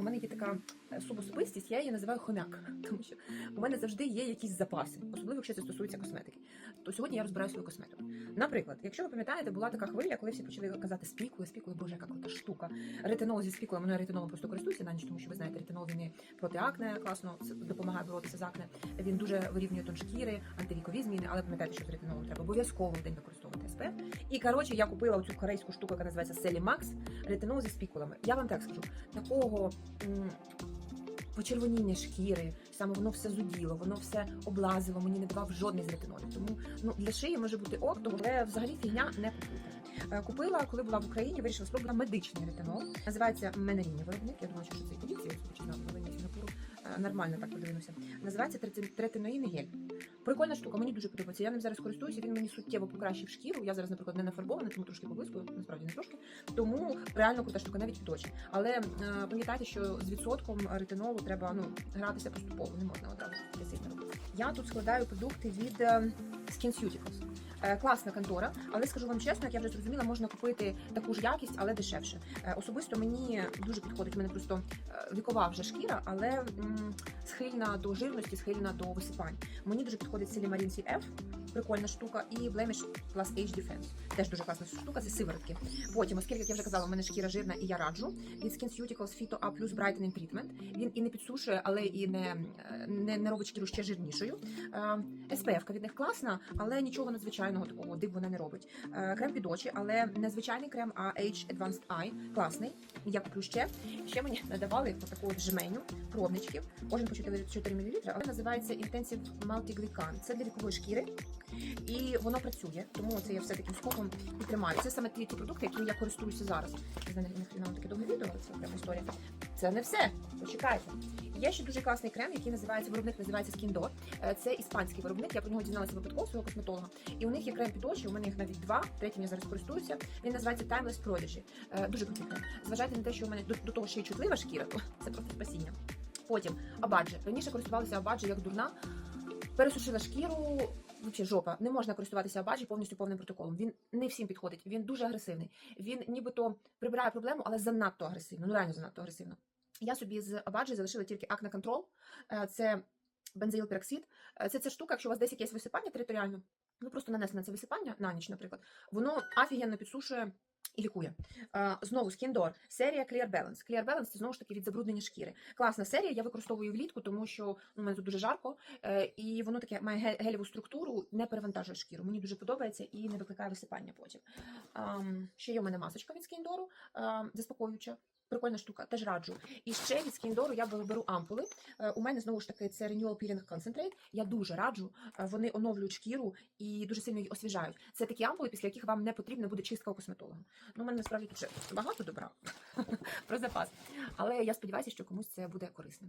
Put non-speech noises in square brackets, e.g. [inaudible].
у мене є така е, субособистість, я її називаю хомяк, [laughs] тому що у мене завжди є якісь запаси, особливо якщо це стосується косметики. То сьогодні я розбираю свою косметику. Наприклад, якщо ви пам'ятаєте, була така хвиля, коли всі почали казати спікули, спікули, боже, яка штука. Ретинол зі спікулами, ну я ретинолом просто користуюся на ніч, тому що ви знаєте, ретинол він і проти акне класно допомагає боротися з акне. Він дуже вирівнює тон шкіри, антивікові зміни, але пам'ятайте, що з ретинолом треба обов'язково в день використовувати СПФ. І коротше, я купила оцю корейську штуку, яка називається Макс, ретинол зі спікулами. Я вам так скажу, такого почервоніння шкіри, саме воно все зуділо, воно все облазило, мені не давав жодний з ретинолів. Тому ну для шиї може бути ок, тому взагалі фігня не купуйте. Е, Купила, коли була в Україні, вирішила спробувати медичний ретинол. Називається Менеріні виробник. Я думаю, що це новині Сінгапуру. Е, Нормально так подивимося. Називається трети- третиноїний гель. Прикольна штука, мені дуже подобається. Я ним зараз користуюся. Він мені суттєво покращив шкіру. Я зараз, наприклад, не нафарбована, тому трошки поблискую, насправді не трошки. Тому реально крута штука, навіть від очі. Але е, пам'ятайте, що з відсотком ретинолу треба ну гратися поступово, не можна одразу сильно. Я тут складаю продукти від SkinCeuticals. Е, Класна контора, але скажу вам чесно, як я вже зрозуміла, можна купити таку ж якість, але дешевше. Е, Особисто мені дуже підходить. У мене просто е, вікова вже шкіра, але схильна до жирності, схильна до висипань. Мені дуже підходить Silimarin CF, прикольна штука, і Blemish Plus Age Defense. Теж дуже класна штука, це сиворотки. Потім, оскільки як я вже казала, у мене шкіра жирна і я раджу. Від SkinCeuticals Phyto A Plus Brightening Treatment. Він і не підсушує, але і не, е, не, не робить шкіру ще жирнішою. SPF від них класна, але нічого надзвичайного такого див вона не робить. Е, Крем під очі, але не звичайний крем, а Age Advanced Eye. Класний. Я куплю ще. Ще мені надавали таку жменю пробничків. Кожен по 4, 4 мл, але називається Intensive Multiglycan. Це для вікової шкіри. І воно працює, тому це я все таким скопом і тримаю. Це саме ті, продукти, якими я користуюся зараз. Не знаю, таке довге відео, це прямо історія. Це не все. Почекайте. Є ще дуже класний крем, який називається виробник називається Skindor. Е, Це іспанський виробник. Я про нього дізналася випадково свого косметолога. І у них є крем під очі. У мене їх навіть два. Третім я зараз користуюся. Він називається Timeless Prodigy. Е, Дуже крутий крем. Зважайте на те, що у мене до, того ще й чутлива шкіра, то це просто спасіння. Потім Абаджі. Раніше користувалася Абаджі як дурна. Пересушила шкіру. Взагалі жопа, не можна користуватися Абаджі повністю повним протоколом. Він не всім підходить. Він дуже агресивний. Він нібито прибирає проблему, але занадто агресивно. Ну реально занадто агресивно. Я собі з Абаджі залишила тільки Acne Control. Е, Це бензоїлпероксид. Е, Це ця штука, якщо у вас десь якесь висипання територіально, ви просто нанесли на це висипання на ніч, наприклад, воно офігенно підсушує. І лікує. Знову Скіндор. серія Clear Balance. Clear Balance це знову ж таки від забруднення шкіри. Класна серія, я використовую влітку, тому що ну, у мене тут дуже жарко, і воно таке має ге- гелеву структуру, не перевантажує шкіру. Мені дуже подобається і не викликає висипання потім. Ще є у мене масочка від Скіндору, заспокоююча. Прикольна штука, теж раджу. І ще від Скіндору я беру- ампули. Е, У мене знову ж таки це Renewal Peeling Concentrate. Я дуже раджу. Е, Вони оновлюють шкіру і дуже сильно її освіжають. Це такі ампули, після яких вам не потрібна буде чистка у косметолога. Ну, у мене насправді тут багато добра [laughs] про запас. Але я сподіваюся, що комусь це буде корисним.